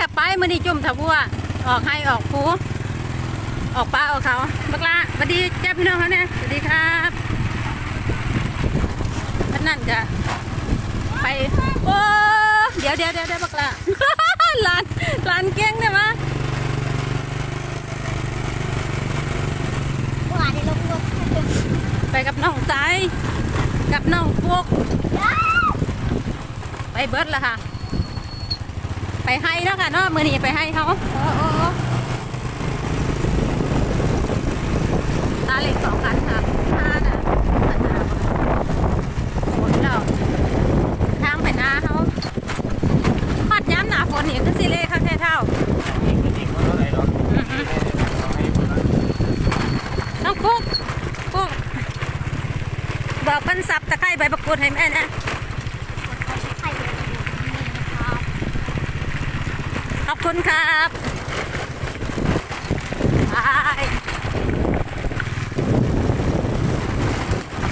ค่ะไปมือนี้จุ่มถาบัวออกให้ออกผูออกปลาออกเขาบักละสวัสดีเจ้าพี่น้องเขาเนี่ยสวัสดีครับพันนั่นจะไปโอ้เดี๋ยวเดี๋ยวเดี๋ยวเดี๋ยวบักละลานลานเก้งได้ไหมว่าได้ลงรถไปกับน้องใจกับน้องพวกไปเบิร์ดละค่ะ ไปให้แล้วค่ะเนาะมือนี้ไปให้เขาโอ้โอ้โอ้ตาเหล็กสองคันค่ะห้าน่ะคันหนาทางไปหน้าเขาฮอดย้ำหนาฝนนี่คือสิเล่ค่ะแค่เท่าน้องฟุกฟุกบอกเพิ่นสับตะไคร้ใบประกรูดให้แม่นะ เขาใช้ไข่เลยนะครับ ขอบ คุณครับไป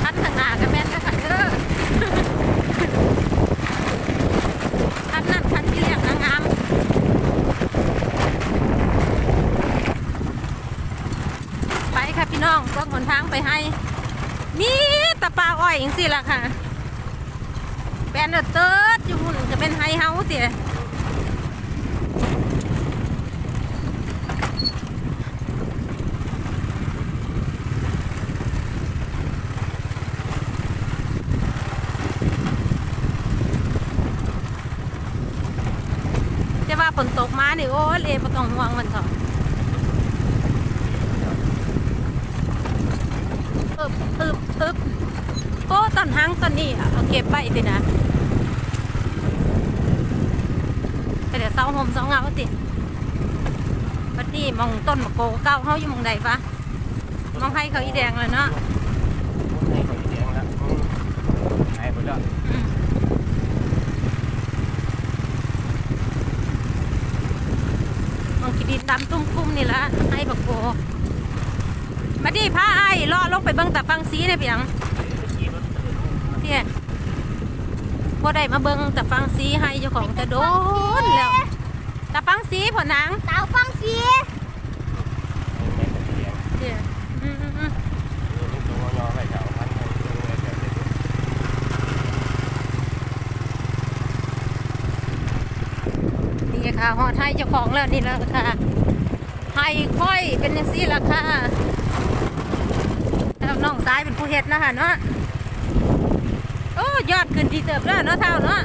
พัดทางหน้ากันแม่นก็ค่ะเด้อพัดนั่นพัดที่เรียกนางงามไปค่ะพี่น้องก็หนทางไปให้มีแตะปาอ้อยอย่างสิล่ะค่ะแปนเดอเติร์ดอยู่หุ่นจะเป็นไฮเฮาส์เตี๋ยจะว่าฝานี่โอ้เลยไม่ต้องห่วงมันเถอะอึบอึบอึบโอ้ตอนหังตอนนี้เอาเก็บไว้สินะแต่เดี๋ยวเสาหมเสาเงาติบัดนี้มองต้นมะโกเก้าเขาอยู่มองใดปะมองให้เขาอีแดงแล้วเนาะอืมมองขี ดินดำตุ้มคุ้มนี่ละให้มะโกมาดิพาไอ้ายเลาะลงไปเบิ่งตาฟังสีได้เพียงเที่ยบ่ได้มาเบิ่งแต่ฟังสีให้เจ้าของจะโดนแล้วแต่ฟังสีพ่อนางสาวฟังสีเที่ยอืมอืมอืมนี่ ค่ะฮอดให้เจ้าของแล้วนี่แล้วค่ะให้ค่อยเป็นจังซี่ล่ะค่ะแล้วน้องซ้ายเป็นผู้เฮ็ดนะคะเนาะโอ้ยอดขึ้นดีเติบแล้วเนาะเท่าเนาะ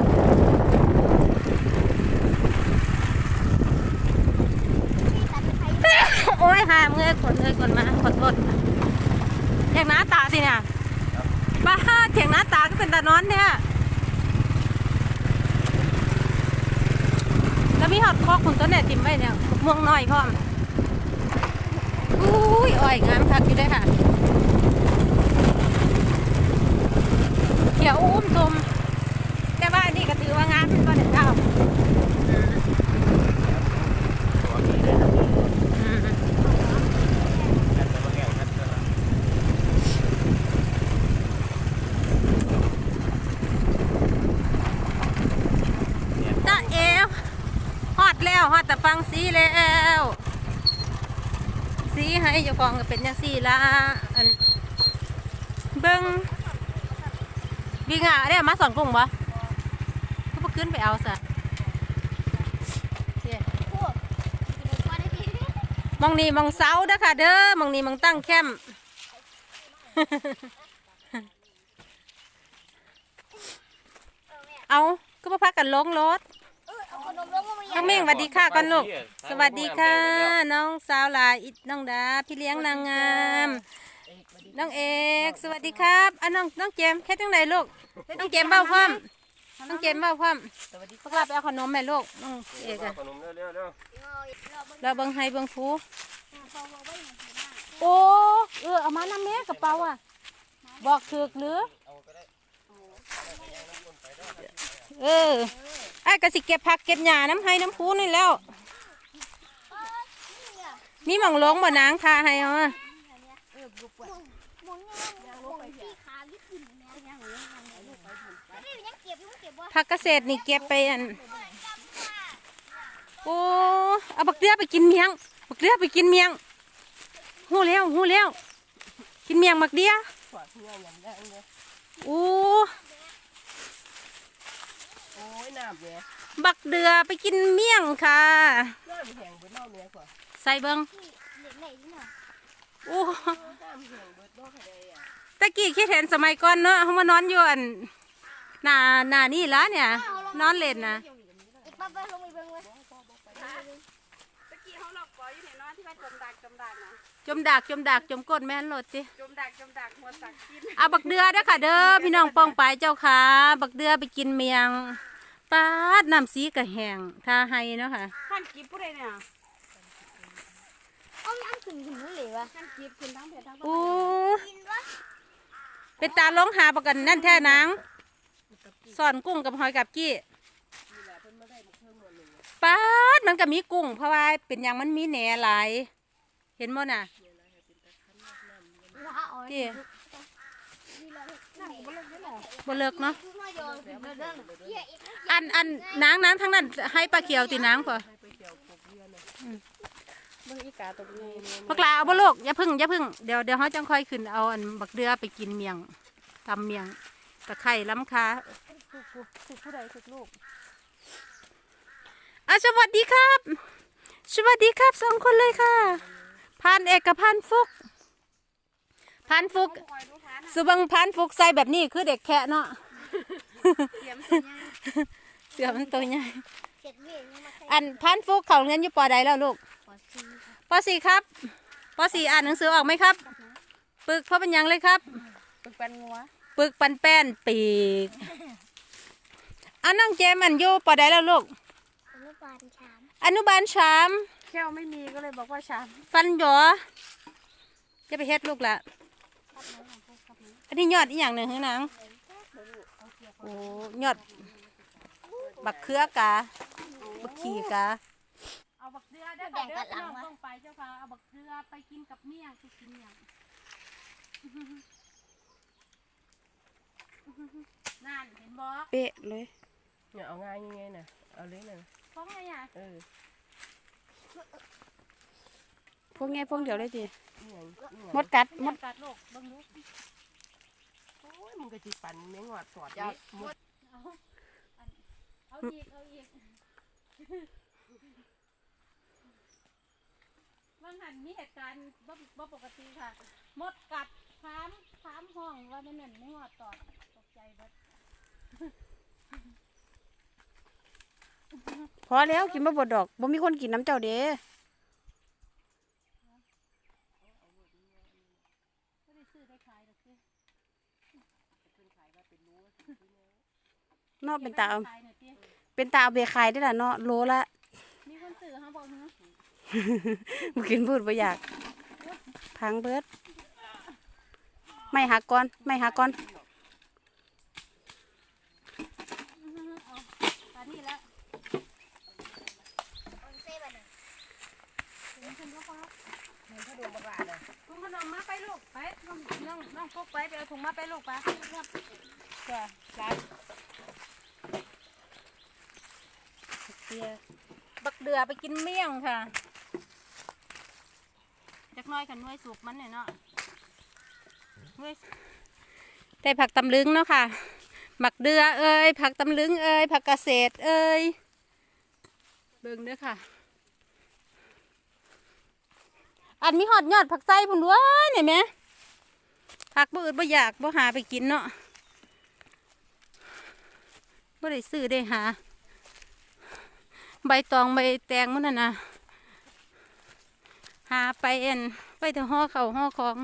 ที่ตัดไข่โอ้ยหามเงยกดเลยกดมาขอโทษเถียงหน้าตาสิเนี่ยบ้าเถียงหน้าตาก็เป็นตานอนเนี่ยแล้ว มีหอดคอกคุณต้นเนี่ยติมไว้เนี่ยม่วงน้อยพร้อมอุ้ยอ่อยงามคักอยู่เลยค่ะเขียวอุ้มตมแต่ว่าอันนี้ก็ถือว่างามเป็นก้นเด็ดเจ้าอืม จ้าเอว ฮอดแล้วฮอดแต่ฟังสีแล้ว สีให้เจ้าของก็เป็นจังสีละอันเบิ้งวีงาได้มาสอนกุ้งบ่ก็บ่ขึ้นไปเอาซะมองนี่มองเสาเด้อค่ะ เด้อมองนี่มองตั้งแคมเอาก็มาพักกันลงรถ นมลงมาน้องเม่งสวัสดีค่ะก่อนลูกสวัสดีค่ะ น้องสาวหลายอิดน้องดาพี่เลี้ยงนางงามน้องเอกสวัสดีครับอะน้องน้องเจมส์แค่ตั้งไหนลูกน้องเจมส์เบ้าพร้อมน้องเจมส์เบ้าพร้อมพวกเราไปเอาขนมแม่ลูกน้องเอกอะเราเบิ่งให้เบิ่งฟูโอ้เออเอามานำแม่กระเป๋าอะบอกถือกหรือ เออไอ้ายก็สิเก็บผักเก็บหญ้าน้ำให้น้ำพูนี่แล้ว มีหม่องลงบ่นางทาให้เอาอะมองยังมองที่ขาลิขึ้นแม่ยังยังเก็บยังเก็บว่าผักเกษตรนี่เก็บไปอัน โอ้ เอาบักเดือไปกินเมียง บักเดือไปกินเมียง หูแล้วหูแล้ว กินเมียงบักเดียโอ้ โอ้ยน้ำเนี่ยบักเดือไปกินเมียงค่ะ น้ำแห้งเบิดนอกเนี่ยขวดใส่เบิงเด็กไหนนี่น่ะโอ้น้ำแห้งเบิดนอกใครอะตะกี้คิดเห็นสมัยก่อนเนาะเขามานอนอยู่อันหน้าหน้านี่ละเนี่ย นอนเล่นนะอีกป้าป้าลงไปเบิ่งไว้ตะกี้เขาหลอกปออยู่ในนอนที่ว่าจมดักจมดักนะจมดักจมดักจมก้นแม่นโหลดติจมดักจมดักหัวสักกินเอาบักเดือเด้อค่ะเด้อพี่น้องป้องไปเจ้าค่ะ บักเดือไปกินเมียง ปาดน้ำสีกระแหงทาให้เนาะค่ะท่านกิบผู้ใดเนี่ยเอาน้ำขึ้นขึ้นนู่นเลยวะท่านกิบขึ้นทั้งเพจทั้งโอ้กินวะเป็นตาลงหาประกันนั่นแท้นางสอนกุ้งกับหอยกับกี้ปาดมันก็มีกุ้ง เพราะว่าเป็นอย่างมันมีแหน่หลาย เห็นมั้น่ะว้าอ๋อที่นั่ง บนรถนี่แหละบ่เลิกเนาะคือมาโยนเดินเดินเฮียอีกอันอันนางนางทั้งนั้นให้ปลาเขียวตีนางพอไปเกี่ยวกบเงี้ยเลยเบิ่งอีกาตัวนี้เนี่ยบักลาเอาบ่ลูกอย่าพึ่งอย่าพึ่งเดี๋ยวเดี๋ยวเขาจังค่อยขึ้นเอาอันบักเดือไปกินเมียงตำเมียงตะไคร่ล้ำคาถูกผู้ใดถูกลูกอะสวัสดีครับ สวัสดีครับสองคนเลยค่ะพันเอกกับพันฟุกพันฟุกคอยรู้ทัน สุบังพันฟุกใส่แบบนี้คือเด็กแค่เนาะเสียมสัญญาเสือมันตัวใหญ่เจ็ดเวียนยังมาใส่อันพันฟุกเขาเรียนอยู่ปอใดแล้วลูกขอซีปสี่ครับปสี่อ่านหนังสือออกไหมครับ ปึกเพราะเป็นหยังเลยครับ ปึกเป็นงัวปึกปันแป้นปีกอันน้องเจมันอยู่ปอใดแล้วลูก อนุบาลชามอนุบาลสามแก้วไม่มีก็เลยบอกว่าชามฟันหยอจะไปเฮ็ดลูกละอั นนี้ยอดอีหยังหนึ่งหือนางโอ้ยอด บักเขือกาบักขี่กาเอาบักเดือได้ค่ะเด้อพี่น้องต้องไปเจ้าค่ะเอาบักเดือไปกินกับเมี่ยงไปกินเมี่ยงนั่นเห็นบ่เป๊ะเลยเนี่ยเอาง่ายยังไงน่ะเอาเลยน่ะฟ้องไงอะเออพวกไงพวกเดียวเลยจีนี่ไงนี่ไงมดกัดมมดดกัดลูกเบังลูกโอ้ยมึงก็จิปั่นแมงหอดสอดนี่หมดเอาอันเอาอีกเอาอีกบางหันมีเหตุการณ์บ่บ่ปกติค่ะมดกัดถามถามห้องว่ามันนั่นไม่หอดตอดตกใจเบิดพอแล้วกินมาบดดอกบ่มีคนกินน้ำเจ้าเด้ ไม่ได้ซื้อได้ขายหรอกสิ เนาะเป็นตาเอาขายหน่อยสิเป็นตาเอาเบขายได้ล่ะเนาะโลละ มีคนซื้อเขาบอกฮะบ่กินพูดบ่อยากพังเบิด ไม่หักก่อน ไม่หักก่อน เอาตอนนี้แล้ว ออนเซ่บันน่ะ ถ้าโดนประกาศน่ะ ถุงขนมมาไปลูกไปน้อง น้องน้องพกไปไปเอาถุงมาไปลูกไปจ้ะจ้ะเดือบักเดือไปกินเมี่ยงค่ะจักหน้อยกันน้วยสุกมันเนี่ยเนาะน้วยได้ผักตำลึงเนาะค่ะบักเดือเอ้ยผักตำลึงเอ้ยผักเกษตรเอ้ยเบิ่งเด้อค่ะ อันมีหอดยอดผักไส้พุ่นวะเนี่ยแหม่ ผักบ่อืดบ่อยากบ่หาไปกินเนาะบ่ได้ซื้อได้หา ใบตองใบแตงมันน่ะนะหาไปเอ็นไปแต่ห่อเขาวห่อของ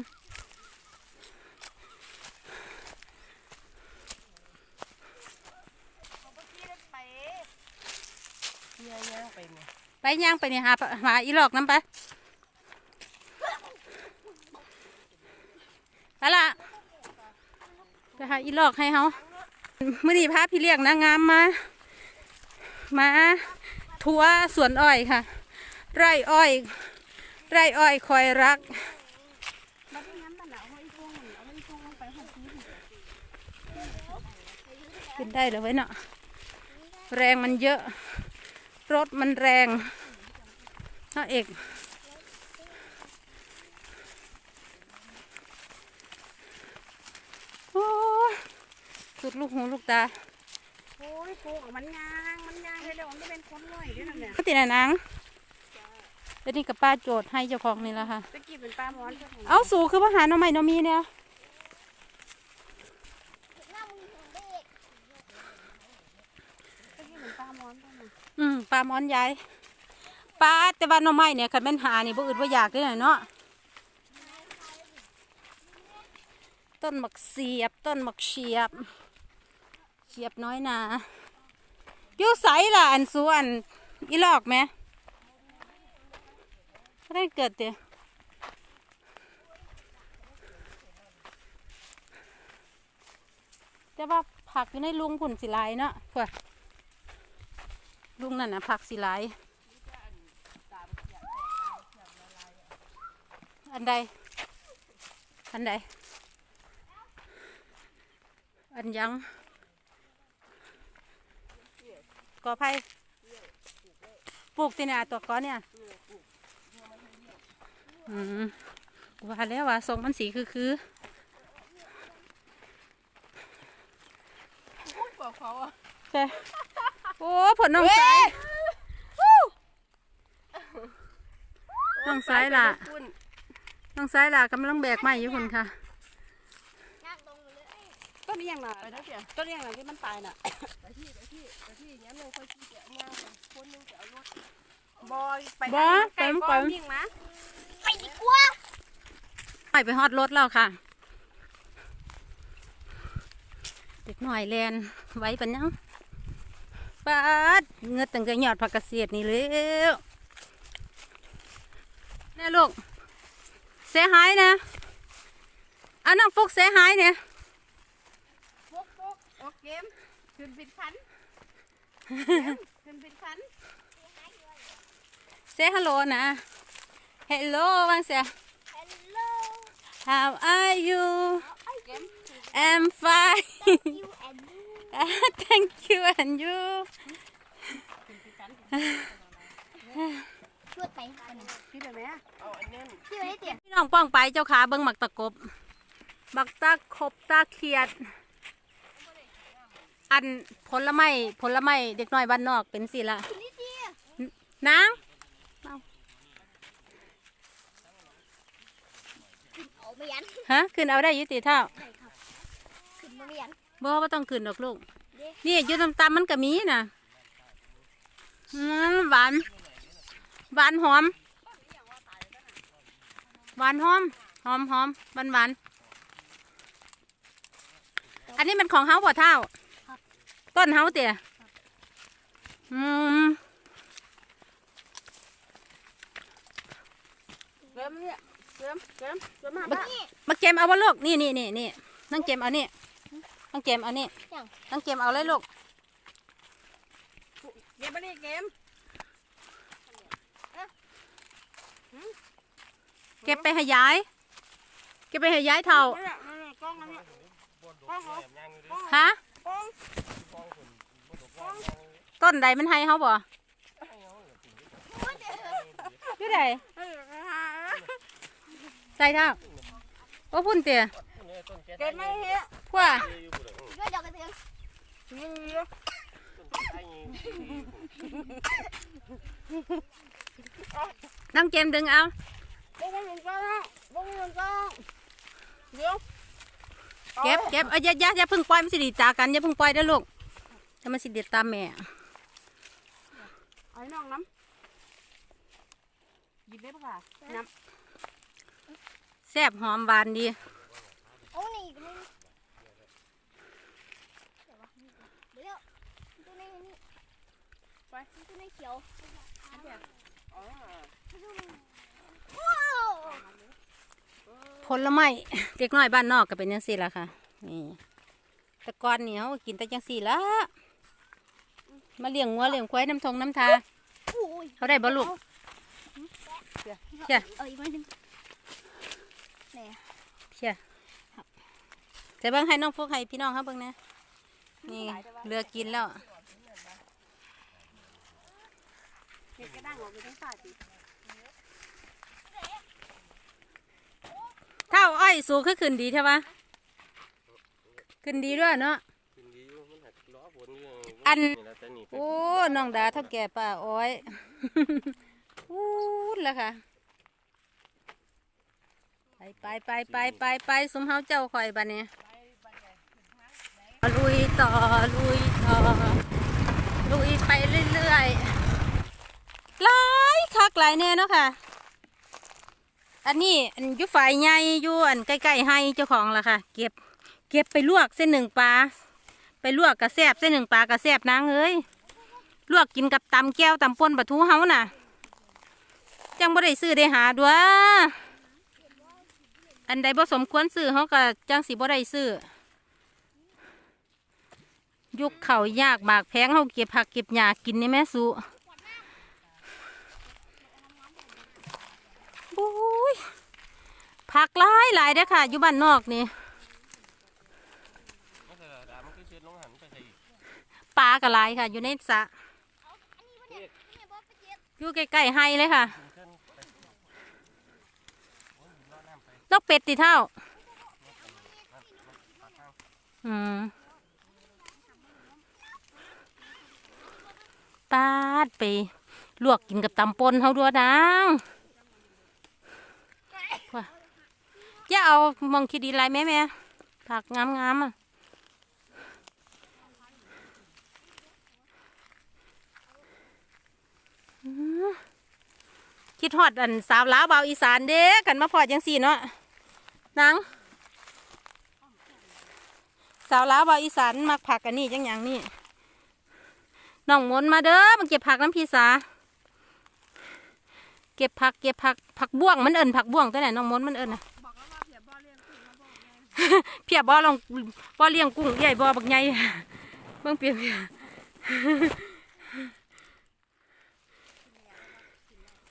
เนี่ยย่างไปเนี่ยไปย่างไปนี่หาปะหาอีหลอกน้ำไปไปละ ไปหาอีหลอกให้เขาเมื่อนี้พาพี่เลี้ยงนางงามมา มาทัวสวนอ้อยค่ะ ไร่อ้อย ไร่อ้อยคอยรักขึ้นได้เลยไว้เนาะแรงมันเยอะ รถมันแรงน้องเอก โอ้ยสุดลูกหูลูกตา โอ้ยปลูกออกมันยาง มันยางเลยเดี๋ยวมันจะเป็นคนง่อยด้วยนะเนี่ยก็ติดนะนางแล้วนี่กับป้าโจทย์ให้เจ้าของนี่ละค่ะ ตะกี้เป็นปลาหมอนเจ้าของเอาสูคือว่าหาหน่อไม้หน่อมีเนี่ยหน้ามึงของเด็กตะกี้เป็นปลาหมอนต้นน่ะอืมปลาหมอนยายปลาแต่ว่าหน่อไม้เนี่ยคันแม่นหานี่บ่อึดบ่อยากเลยเนาะ ต้นหมักเสียบ ต้นหมักเฉียบ เฉียบน้อยนาอยู่ไสล่ะอันสูอันอีลอกไหมได้เกิดเตะแต่ว่าผักอยู่ในลุงผุ่นสิหลายเนาะเพื่อลุงนั่นนะผักสิหลาย อันใด อันใด อันยังกอไผ่ปลูกที่ไหนตัวก้อนเนี่ยอืมว่าแล้วว่าทรงมันสีคือคือพูดบอกเขาอะแต่โอ้ผลน้องสายน้องสายล่ะคุณน้องสายล่ะกำลังแบกไม้อยู่คุณค่ะ ยากตรงเลย ต้นนี้ยังน่ะไปแล้วเดี๋ยวต้นนี้ยังน่ะที่มันตายน่ะไปที่ไปที่ไปที่ย้ำเลยค่อยขี้เกียจงานคนนึงจะเอารถบอยไปบ่ไก่ไปก้ไปอนยิ่งนะไปดีกว่าไปไปฮอดรถแล้วค่ะ เด็กหน่อยแลนไว้ปันยังปาดเงือตั้งแต่ยอดผักกระเสียดนี่เลยแน่ลูกเสียหายนะอันน้องฟุกเสียหายเนี่ยฟุกฟุกโอ เกมขึ้นปิดคันขึ้นปิดคันเซฮัลโหลนะ Hello วังเสียฮัลโหล How are you เกม I'm fine ยูแอนยู Thank you and you ช่วยไปกันพี่เลยไหมเอาอันนี้ช่วยได้เตี๋ยพี่น้องป้องไปเจ้าขาเบิ้งหมักตะกบบักตะคบตะเขียด อันผลไม้ผลไม้เด็กน้อยบ้านนอกเป็นสิละนี่เตี๋ยนางเอาไม่ยันฮะขึ้นเอาได้อยุติเท่าได้ครับขึ้นมาไม่ยันบ่ว่าต้องขึ้นดอกลูก นี่อยืดตามๆมันก็มีนะอืมหวาน หวานหอม หวานหอม หอมหอมหวานหวาน อันนี้มันของเฮาบ่เท่า ต้นเฮาเตี่ยอืมเกมเนี่ยเกมเกมเกมมามาบ้ามาเกมเอาบ่ลูกนี่นี่นี่นี่น้องเกมเอานี่น้องเกมเอานี่น้องเกมเอาเลยลูกเกมมาดิเกมเก็บไปให้ยายเก็บไปให้ยายเท่าเนี่ยเนี่ยกล้องอันนี้กล้องเหรอฮะกล้อง ต้นใดมันให้เขาบ่อยู่ใดเฮ้ยใส่เท่าโอ้พุ่นเตี๋ยเกมไม่เหี้ยกว่าด้วยดอกกระเทียมนี่น้องเกมดึงเอาบ้องมันกล้องบ้องมันกล้องเดี๋ยว เก็บเก็บเอาอย่าอย่าอย่าเพึ่งปล่อยมันสิดีตากันอย่าเพึ่งปล่อยเด้อลูกถ้ามันสิเด็ดตามแม่ไอ้น้องน้ำหยิบได้ปะค่ะน้แซ่บหอมหวานดีโอ้นี่อีกนี่เดี๋ยวตัวนี้นี่ไปตัวนี้เขียวำอ๋อว้าว ผลไม้เด็กน้อยบ้านนอกก็เป็นจังซี่ละค่ะนี่ต่ก่อนเนี่เขากินแต่จังซี่ละมาเลี้ยงงัวเลี้ยงควายน้ำทงน้ำทาเขาได้บ่ลูกจ้ะเอ้ยมันนึงเชี่ยแต่เบิ่งให้น้องพวกให้พี่น้องเขาเบิ่งนะนี่เรือกินแล้วเห็ดกระด้างออกไปทั้งสาย สิเท่าอ้อยสูงขึ้นขึ้นดีใช่ปะขึ้นดีด้วยเนาะกินดีอยู่มันหักล้อฝนอยู่อันนี่ละแต่นี่โอ้น้องดาเท่าแก่ป่าอ้อยพูดแล้วค่ะ ไปไปไปไปไปไปสมเฮาเจ้าข่อยบัดนี้ลุยต่อลุยต่อลุยไปเรื่อยๆหลายคักหลายแน่เนาะค่ะ อันนี้อันยุฝ่ายใหญ่อยู่อันใกล้ๆให้เจ้าของละค่ะ เก็บ เก็บไปลวกเส้นหนึ่งปลาไปลวกกระแซบเส้นหนึ่งปลากระแซบนางเอ้ยลวกกินกับตำแก้วตำป่นปลาทูเฮาน่ะ จังบ่ได้ซื้อได้หาด้วยอันใดบ่สมควรซื้อเฮาก็จังสิบ่ได้ซื้อยุคเขายากบากแพงเฮาเก็บผักเก็บหญ้ากินนี่แม่สุ บุ้ยผักหลายหลายเด้อค่ะ อยู่บ้านนอกนี่ปลากระไรค่ะ อยู่ในสระอยู่ใกล้ๆไฮเลยค่ะนกเป็ดติเท่า อืมปาดไป ลวกกินกับตำปนเขาด้วยนางว่ะ อย่าเอามองคิดดีไรแม่แม่ผักงามๆอะคิดฮอดอันสาวลาวเบาอีสานเด้กันมาพอดจังสี่เนาะนางสาวลาวเบาอีสานมักผักอันนี้จังอย่างนี้น้องมนมาเด้อมาเก็บผักน้ำพีสาเก็บผักเก็บผักผักบ่วงมันเอิญผักบ่วงตัวไหนน้องมนมันเอิญนะ เพียบบ่อลงบ่อเลี้ยงกุ้งใหญ่บ่อบักใหญ่เบิ่งเปียก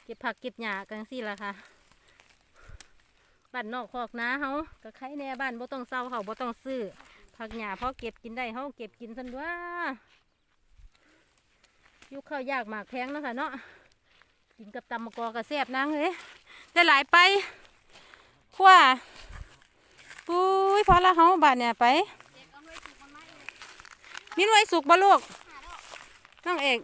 เก็บผักเก็บหญ้ากันสิล่ะค่ะบ้านนอกคอกนาเฮาก็ใครแน่บ้านบ่ต้องเศร้าเขาบ่ต้องซื้อผักหญ้าพอเก็บกินได้เฮาเก็บกินซั่นว่ายุคข้าวยากหมากแพงนะคะเนาะกินกับตำมะกอกระแซบนางเอ้ยได้หลายไปขั้ว ปุ้ยพอละเฮาบาดเนี่ยไป มีหน่วยสุกบ่ลูกน้องเอก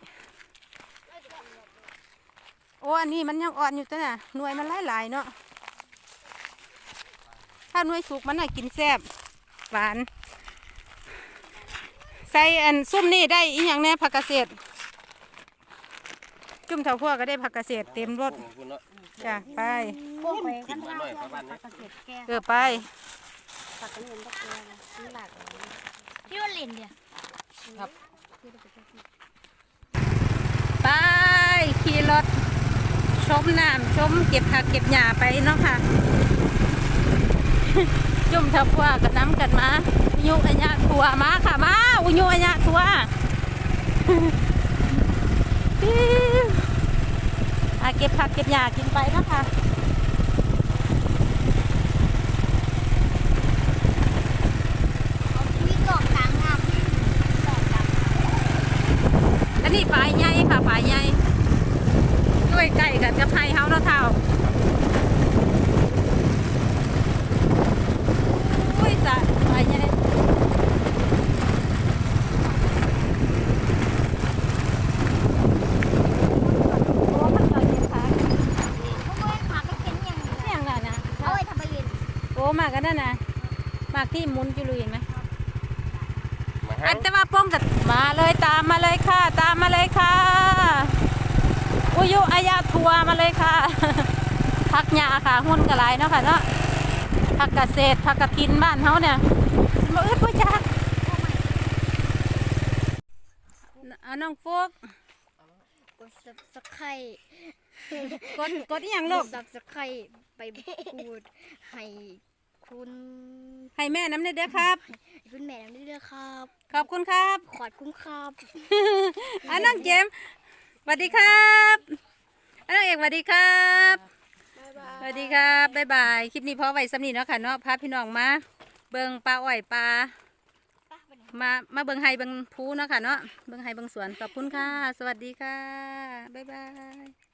โอ้อันนี้มันยังอ่อนอยู่แต่น่ะหน่วยมันหลายๆเนาะถ้าหน่วยสุกมันน่ะกินแซ่บหวาน ใส่อันซุ่มนี่ได้อีหยังแน่ผักเกษตรจุ่มเท่าพวกก็ได้ผักเกษตรเต็มรถขอบคุณเนาะจ้ะไป โอ้ยกินมาหน่อยครับบ้านนี้เออไปพี่ว่าเล่นเดียวไปขี่รถชมน้ำชมเก็บผักเก็บหญ้าไปเนาะค่ะ จุ่มทับว่ากับน้ำกันมาอุยุอัญญาทัวมาค่ะมาอุยุอัญญาทัวปิ้วอะเก็บผักเก็บหญ้ากินไปเนาะคะ มีกอกกลางงามกอกกลาง อั นนี้ปลายใหญ่ค่ะปลายใหญ่ด้วยไก่กันกับไทยเฮาเนาะเท่าอุ้ยจ้ะปลายใหญ่โอ้มันต่อยเย็นค่ะเพราะว่าขาก็เป็นอย่างนี้เสียงน่ะนะเอาไว้ทำไมเย็นโอ้มากกันนั่นนะมากที่หมุนจุลุยเห็นไหม มา อั หาน แต่ว่าป้องกับ มาเลยตามมาเลยค่ะ ตามมาเลยค่ะอุยุอายาทัวร์มาเลยค่ะพักหญ้าค่ะหุ้นกระไรเนาะค่ะเนาะผักเกษตรผักกระถินบ้านเฮาเนี่ยมาอึดว่าจักเอาน้องฟกกดซับสไครกดกดอหย่างลูกซับสไครไปพูดให้ คุณให้แม่น้ำเด้อครับ คุณแม่นั่นด้วยครับ ขอบคุณครับ ขอบคุณครับอันน้องเจมส์สวัสดีครับอันน้องเอกสวัสดีครับสวัสดีครับบ๊ายบายคลิปนี้พอไว้สำนีเนาะค่ะเนาะพาพี่น้องมา เบิงปลาอ้อยปลามามาเบิงไฮเบิงพูเนาะค่ะเนาะเบิงไฮเบิงสวนขอบคุณค่ะ สวัสดีค่ะ บ๊ายบาย